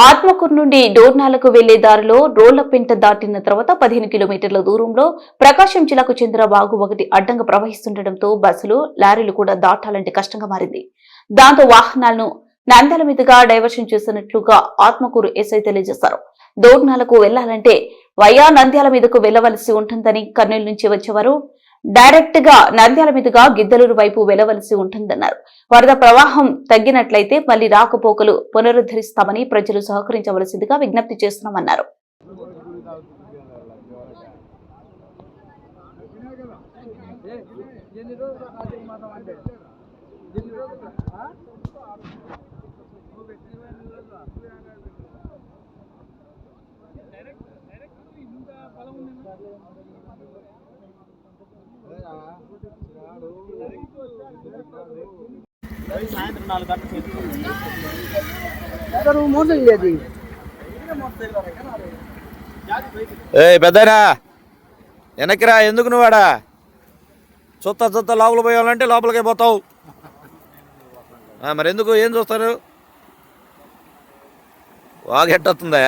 ఆత్మకూరు నుండి డోర్నాలకు వెళ్ళే దారిలో రోళ్ళపెంట దాటిన తర్వాత పదిహేను కిలోమీటర్ల దూరంలో ప్రకాశం జిల్లాకు చెందిన వాగు ఒకటి అడ్డంగా ప్రవహిస్తుండటంతో బస్సులు లారీలు కూడా దాటాలంటే కష్టంగా మారింది. దాంతో వాహనాలను నంద్యాల మీదుగా డైవర్షన్ చేసినట్లుగా ఆత్మకూరు ఎస్ఐ తెలియజేశారు. దోర్నాలకు వెళ్ళాలంటే వయా నంద్యాల మీదకు వెళ్ళవలసి ఉంటుందని కర్నూలు నుంచి వచ్చేవారు. డైరెక్ట్గా నంద్యాల మీదుగా గిద్దలూరు వైపు వెళ్ళవలసి ఉంటుందన్నారు. వరద ప్రవాహం తగ్గినట్లయితే మళ్ళీ రాకపోకలు పునరుద్ధరిస్తామని ప్రజలు సహకరించవలసిందిగా విజ్ఞప్తి చేస్తున్నామన్నారు. సాయంత్రం నాలుగు ఏ పెద్దనా? వెనక్కిరా ఎందుకు నువ్వాడా? చుత్త చుత్త లోపల పోయాలంటే లోపలికే పోతావు. మరి ఎందుకు ఏం చూస్తారు? వాగెట్టొస్తుందా